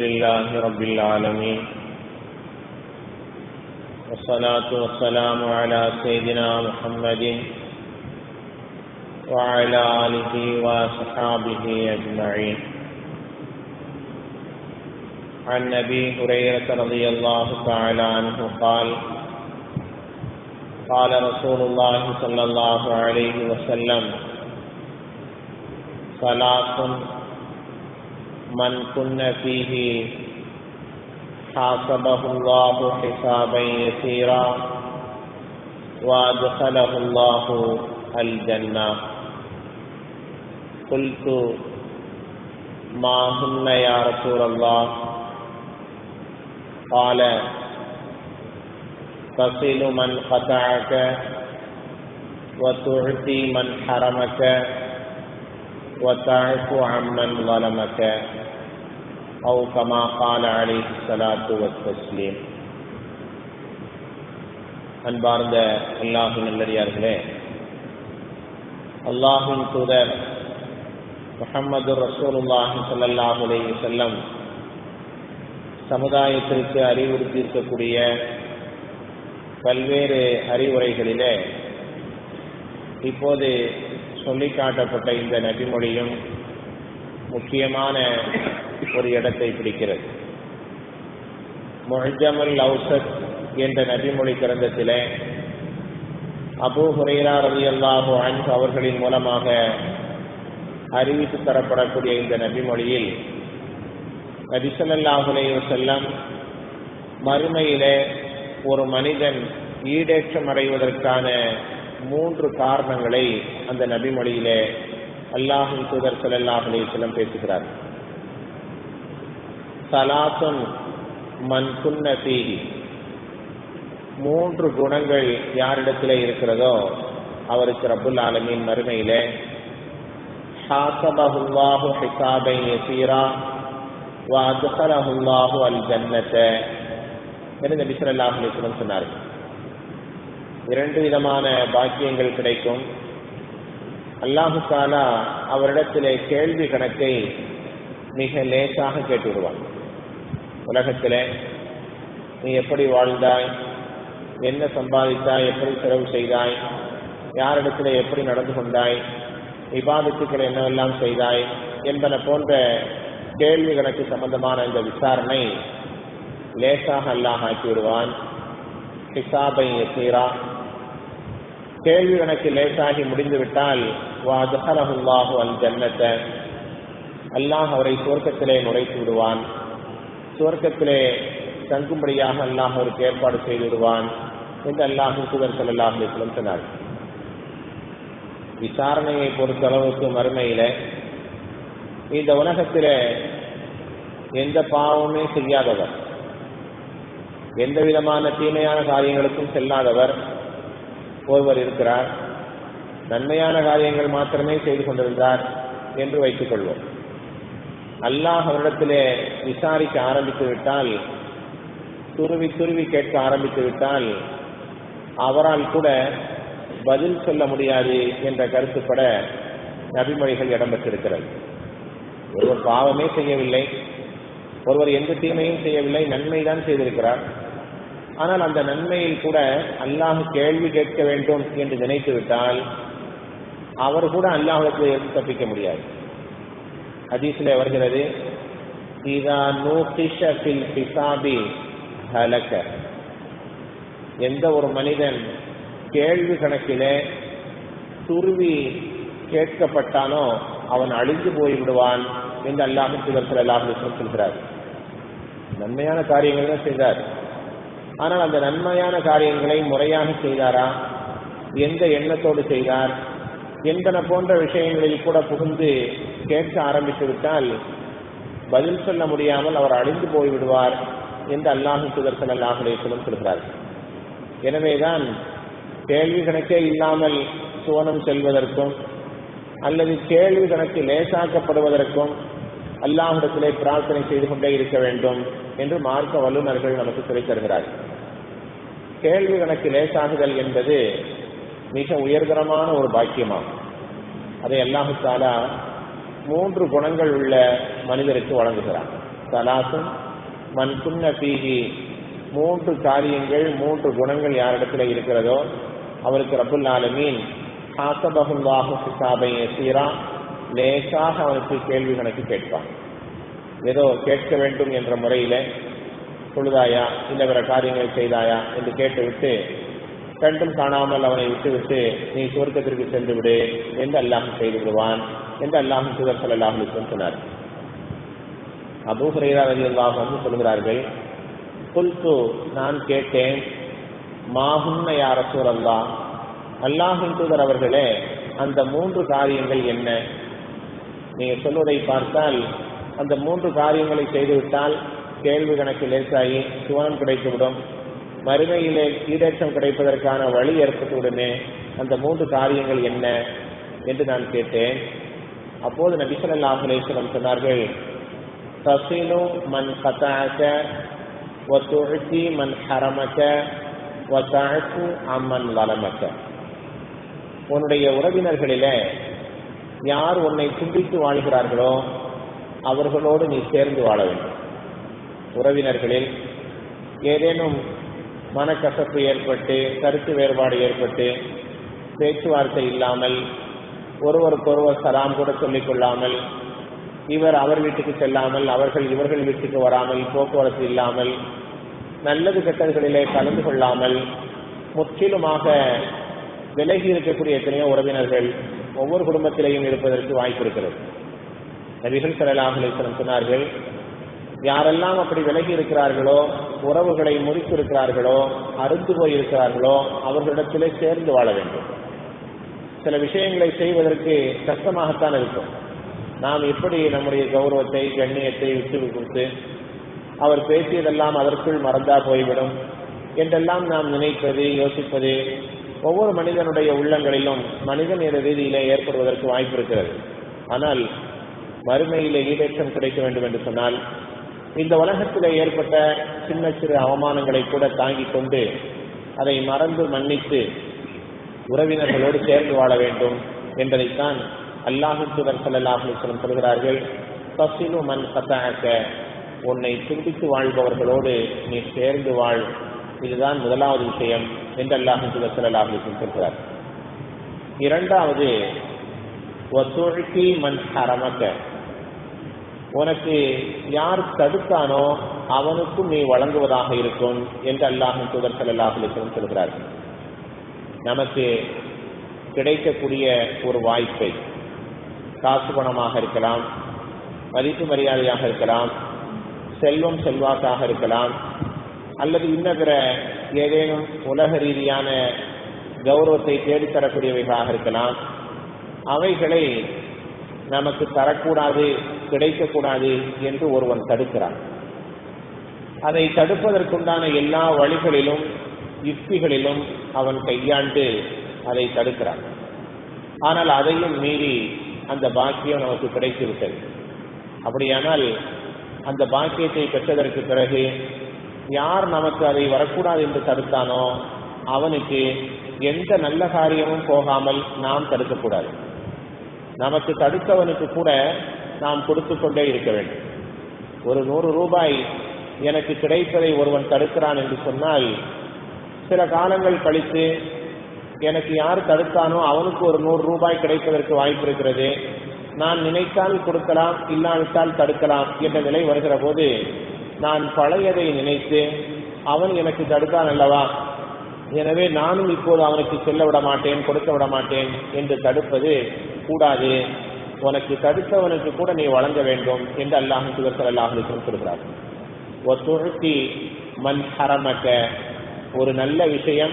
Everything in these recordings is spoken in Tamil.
لله رب العالمين. والصلاة والسلام على سيدنا محمد وعلى آله وصحابه أجمعين. عن أبي هريرة رضي الله تعالى عنه قال قال رسول الله صلى الله عليه وسلم صلاة من كن فيه حاسبه الله حسابا يسيرا وأدخله الله الجنة. قلت ما هن يا رسول الله؟ قال تصل من قطعك وتعطي من حرمك وتعفو عمن ظلمك أو كما قال عليه الصلاة والتسليم அன்பார்ந்த அல்லாஹின் நல்லடியார்களே அல்லாஹின் தூதர் முகமது ரசூலுல்லாஹி ஸல்லல்லாஹு அலைஹி வஸல்லம் சமுதாயத்திற்கு அறிவுறுத்தி இருக்கக்கூடிய பல்வேறு அறிவுரைகளிலே இப்போது சொல்லி காட்டப்பட்ட இந்த நபிமொழியும் முக்கியமான ஒரு இடத்தை பிடிக்கிறது. முஹஜமுல் அவுசத் என்ற நபிமொழி கிரந்தத்தில் அபு ஹுரைரா ரவி அல்லாஹு அன்ஹு அவர்களின் மூலமாக அறிவித்து தரப்படக்கூடிய இந்த நபிமொழியில் நபிசல்லாஹுலே செல்லம் மறுமையிலே ஒரு மனிதன் ஈடேற்றம் அடைவதற்கான மூன்று காரணங்களை அந்த நபிமொழியிலே அல்லாஹின் தூதர் சல்லாஹ் அலிஸ்லம் பேசுகிறார். சலாத்துன் மன் குன்னதி மூன்று குணங்கள் யாரிடத்தில் இருக்கிறதோ அவருக்கு ரபுல் ஆலமின் மறுமையிலே ஹாசபஹுல்லாஹு ஹிசாபை யசீரா வாதுஹலஹுல்லாஹு அல் ஜன்னத்தை என்று நபி ஸல்லல்லாஹு அலைஹி சொன்னார்கள். இரண்டு விதமான பாக்கியங்கள் கிடைக்கும். அல்லாஹு தாலா அவரிடத்திலே கேள்வி கணக்கை மிக லேசாக கேட்டுவிடுவான். உலகத்தில் உலகத்திலே நீ எப்படி வாழ்ந்தாய்? என்ன சம்பாதித்தாய்? எப்படி செலவு செய்தாய்? யாரிடத்தில் எப்படி நடந்து கொண்டாய்? விவாதத்துக்கள் என்னவெல்லாம் செய்தாய்? என்பன போன்ற கேள்வி கணக்கு சம்பந்தமான இந்த விசாரணை லேசாக அல்லாஹ் ஆக்கி விடுவான் ஹிசாபை சீரா கேள்வி எனக்கு லேசாகி முடிந்துவிட்டால் வாஜஹலஹுல்லாஹு அல் ஜன்னத்தை அல்லாஹ் அவரை சுவர்க்கத்திலே நுழைத்து விடுவான். சுவர்க்கத்திலே தங்கும்படியாக அல்லாஹ் அவருக்கு ஏற்பாடு செய்து விடுவான் என்று அல்லாஹ் சுதர் சல்லாஹ் அலிஸ்லம் சொன்னார். விசாரணையை பொறுத்த அளவுக்கு மறுமையில இந்த உலகத்திலே எந்த பாவமே செய்யாதவர் எந்த விதமான தீமையான காரியங்களுக்கும் செல்லாதவர் ஒருவர் இருக்கிறார். நன்மையான காரியங்கள் மாத்திரமே செய்து கொண்டிருந்தார் என்று வைத்துக் கொள்வோம். அல்லாஹ் அவரிடத்திலே விசாரிக்க ஆரம்பித்து விட்டால் துருவி துருவி கேட்க ஆரம்பித்து விட்டால் அவரால் கூட பதில் சொல்ல முடியாது என்ற கருத்துப்பட நபிமொழிகள் இடம்பெற்றிருக்கிறது. ஒருவர் பாவமே செய்யவில்லை ஒருவர் எந்த தீமையும் செய்யவில்லை நன்மை தான் செய்திருக்கிறார். ஆனால் அந்த நன்மையில் கூட அல்லாஹ் கேள்வி கேட்க வேண்டும் என்று நினைத்து விட்டால் அவர் கூட அல்லாஹுக்கு எடுத்து தப்பிக்க முடியாது. ஹதீஸ்ல வருகிறது இதா நூகிஷ ஃபில் ஹிசாபி எந்த ஒரு மனிதன் கேள்வி கணக்கிலே துருவி கேட்கப்பட்டானோ அவன் அழிந்து போய் விடுவான் என்று அல்லாஹ் சுதர்சல் அல்லாஹ் சொல்கிறார். நன்மையான காரியங்கள் தான் செய்தார். ஆனால் அந்த நன்மையான காரியங்களை முறையாக செய்தாரா? எந்த எண்ணத்தோடு செய்தார்? என்பன போன்ற விஷயங்களில் கூட புகுந்து கேட்க ஆரம்பித்து விட்டால் பதில் சொல்ல முடியாமல் அவர் அழிந்து போய்விடுவார் என்று அல்லாஹு சுதர்சன் அல்லாஹுலேசனும் சொல்கிறார். எனவேதான் கேள்வி கணக்கே இல்லாமல் சுவனம் செல்வதற்கும் அல்லது கேள்வி கணக்கு லேசாக்கப்படுவதற்கும் அல்லாஹிடத்திலே பிரார்த்தனை செய்து கொண்டே இருக்க வேண்டும் என்று மார்க்க வல்லுநர்கள் நமக்கு சொல்லித் தருகிறார்கள். கேள்வி கணக்கு லேசாகுதல் என்பது மிக உயர்தரமான ஒரு பாக்கியமாகும். அதை அல்லாஹு தாலா மூன்று குணங்கள் உள்ள மனிதருக்கு வழங்குகிறார் தலாசும் மண் சுண்ண பீகி மூன்று காரியங்கள் மூன்று குணங்கள் யாரிடத்துல இருக்கிறதோ அவருக்கு ரபுல் ஆலமீன் ஹாசபகுல்லாஹு ஹிசாபை சீரா லேசாக அவனுக்கு கேள்வி கணக்கு கேட்பான். ஏதோ கேட்க வேண்டும் என்ற முறையில தொழுதாயா இந்த பிற காரியங்களை செய்தாயா? என்று கேட்டுவிட்டு கண்டும் காணாமல் அவனை விட்டுவிட்டு நீ சுவர்க்கத்திற்கு சென்று விடு என்று அல்லாஹ் செய்து விடுவான் என்று அல்லாஹ் சுதர்சல் அல்லாஹும் சொன்னார். அபூ ஹுரைரா வந்து அன்ஹு சொல்கிறார்கள் குல்து நான் கேட்டேன் மாஹுன்ன யார ரசூலல்லாஹ்? அல்லாஹின் தூதர் அவர்களே அந்த மூன்று காரியங்கள் என்ன? நீங்கள் சொல்வதை பார்த்தால் அந்த மூன்று காரியங்களை செய்துவிட்டால் கேள்வி கணக்கில் லேசாகி சுவனம் கிடைத்துவிடும். மறுமையிலே ஈடேற்றம் கிடைப்பதற்கான வழி ஏற்பட்டுவிடுமே அந்த மூன்று காரியங்கள் என்ன என்று நான் கேட்டேன். அப்போது நபிசல்லா அலேஸ்வரம் சொன்னார்கள் தசினு மண் கதாக்க ஒத்துழ்த்தி மண் ஹரமக்க ஒத்தாழ்த்து அம்மன் வளமக்க உன்னுடைய உறவினர்களிலே யார் உன்னை துண்டித்து வாழ்கிறார்களோ அவர்களோடு நீ சேர்ந்து வாழ வேண்டும். உறவினர்களில் ஏதேனும் மனக்கசப்பு ஏற்பட்டு கருத்து வேறுபாடு ஏற்பட்டு பேச்சுவார்த்தை இல்லாமல் ஒருவருக்கொருவர் சலாம் கூட சொல்லிக் கொள்ளாமல் இவர் அவர் வீட்டுக்கு செல்லாமல் அவர்கள் இவர்கள் வீட்டுக்கு வராமல் போக்குவரத்து இல்லாமல் நல்லது கெட்டதுகளிலே கலந்து கொள்ளாமல் முற்றிலுமாக விலகி இருக்கக்கூடிய எத்தனையோ உறவினர்கள் ஒவ்வொரு குடும்பத்திலையும் இருப்பதற்கு வாய்ப்பு இருக்கிறது. நபிகள் சலாஹலேஸ்வரம் சொன்னார்கள் யாரெல்லாம் அப்படி விலகி இருக்கிறார்களோ உறவுகளை முறித்து இருக்கிறார்களோ போயிருக்கிறார்களோ போய் இருக்கிறார்களோ அவர்களிடத்திலே சேர்ந்து வாழ வேண்டும். சில விஷயங்களை செய்வதற்கு கஷ்டமாகத்தான் இருக்கும். நாம் எப்படி நம்முடைய கௌரவத்தை கண்ணியத்தை விட்டு கொடுத்து அவர் பேசியதெல்லாம் அதற்குள் மறந்தா போய்விடும் என்றெல்லாம் நாம் நினைப்பது யோசிப்பது ஒவ்வொரு மனிதனுடைய உள்ளங்களிலும் மனிதன் என்ற ரீதியிலே ஏற்படுவதற்கு வாய்ப்பு இருக்கிறது. ஆனால் மறுமையிலே ஈடேற்றம் கிடைக்க வேண்டும் என்று சொன்னால் இந்த உலகத்திலே ஏற்பட்ட சின்ன சிறு அவமானங்களை கூட தாங்கிக் கொண்டு அதை மறந்து மன்னித்து உறவினர்களோடு சேர்ந்து வாழ வேண்டும் என்பதைத்தான் அல்லாஹு தூதர் சல்லாஹுலம் சொல்கிறார்கள். பசிலு மண் சத்தாக்க உன்னை துண்டித்து வாழ்பவர்களோடு நீ சேர்ந்து வாழ். இதுதான் முதலாவது விஷயம். என்று அல்லாஹ் தூதர் சல்லாஹுலம் சொல்கிறார். இரண்டாவது மண் ஹரமக்க. உனக்கு யார் தடுத்தானோ அவனுக்கும் நீ வழங்குவதாக இருக்கும் என்று அல்லாஹ் தூதர் சல்லாஹுலம் சொல்கிறார். நமக்கு கிடைக்கக்கூடிய ஒரு வாய்ப்பை காசு பணமாக இருக்கலாம் மதிப்பு மரியாதையாக இருக்கலாம் செல்வம் செல்வாக்காக இருக்கலாம் அல்லது இன்னபிற ஏதேனும் உலக ரீதியான கௌரவத்தை தேடித்தரக்கூடியவைகளாக இருக்கலாம். அவைகளை நமக்கு தரக்கூடாது கிடைக்கக்கூடாது என்று ஒருவன் தடுக்கிறான். அதை தடுப்பதற்குண்டான எல்லா வழிகளிலும் யுக்திகளிலும் அவன் கையாண்டு அதை தடுக்கிறான். ஆனால் அதையும் மீறி அந்த பாக்கியம் நமக்கு கிடைத்து விட்டது அப்படியானால் அந்த பாக்கியத்தை பெற்றதற்கு பிறகு யார் நமக்கு அதை வரக்கூடாது என்று தடுத்தானோ அவனுக்கு எந்த நல்ல காரியமும் போகாமல் நாம் தடுக்கக்கூடாது. நமக்கு தடுத்தவனுக்கு கூட நாம் கொடுத்து கொண்டே இருக்க வேண்டும். ஒரு நூறு ரூபாய் எனக்கு கிடைப்பதை ஒருவன் தடுக்கிறான் என்று சொன்னால் சில காலங்கள் கழித்து எனக்கு யார் தடுத்தானோ அவனுக்கு ஒரு நூறு ரூபாய் கிடைப்பதற்கு வாய்ப்பு இருக்கிறது. நான் நினைத்தால் கொடுக்கலாம் இல்லாவிட்டால் தடுக்கலாம் என்ற நிலை வருகிற போது நான் பழையதை நினைத்து அவன் எனக்கு தடுத்தான் அல்லவா? எனவே நானும் இப்போது அவனுக்கு செல்ல விட மாட்டேன் கொடுக்க விட மாட்டேன் என்று தடுப்பது கூடாது. உனக்கு தடுத்தவனுக்கு கூட நீ வழங்க வேண்டும் என்று அல்லாஹ் சுகர் அல்லாஹுக்கும் சொல்கிறார். ஒத்துழுத்தி மண் ஹரமக்க. ஒரு நல்ல விஷயம்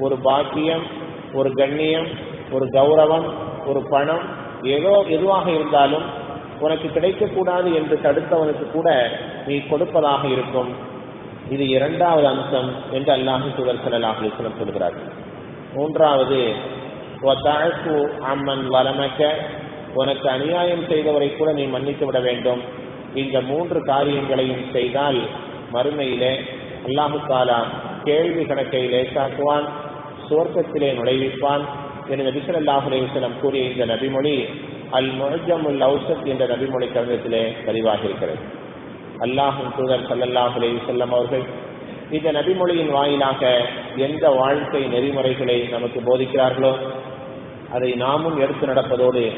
ஒரு பாக்கியம் ஒரு கண்ணியம் ஒரு கௌரவம் ஒரு பணம் ஏதோ எதுவாக இருந்தாலும் உனக்கு கிடைக்கக்கூடாது என்று தடுத்தவனுக்கு கூட நீ கொடுப்பதாக இருக்கும். இது இரண்டாவது அம்சம் என்று அல்லாஹு சுவர் சலாஹ் அலிஸ்லம் சொல்கிறார்கள் மூன்றாவது அம்மன் வரமக்க உனக்கு அநியாயம் செய்தவரை கூட நீ மன்னித்து விட வேண்டும். இந்த மூன்று காரியங்களையும் செய்தால் மறுமையிலே அல்லாஹு தாலா கேள்வி கணக்கை லேசாக்குவான் சுவர்க்கத்திலே நுழைவிப்பான் என்று நபிசல்லாஹு அலைவசலம் கூறிய இந்த நபிமொழி அல் முஹஜமுல் அவுசத் என்ற நபிமொழி கழகத்திலே பதிவாகி இருக்கிறது. அல்லாஹும் தூதர் சல்லல்லாஹ் செல்லம் அவர்கள் இந்த நபிமொழியின் வாயிலாக எந்த வாழ்க்கை நெறிமுறைகளை நமக்கு போதிக்கிறார்களோ அதை நாமும் எடுத்து நடப்பதோடு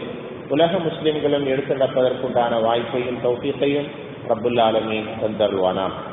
உலக முஸ்லிம்களும் எடுத்து நடப்பதற்குண்டான வாய்ப்பையும் தௌஃபீத்தையும் ரப்புல் தந்தருவானாம்.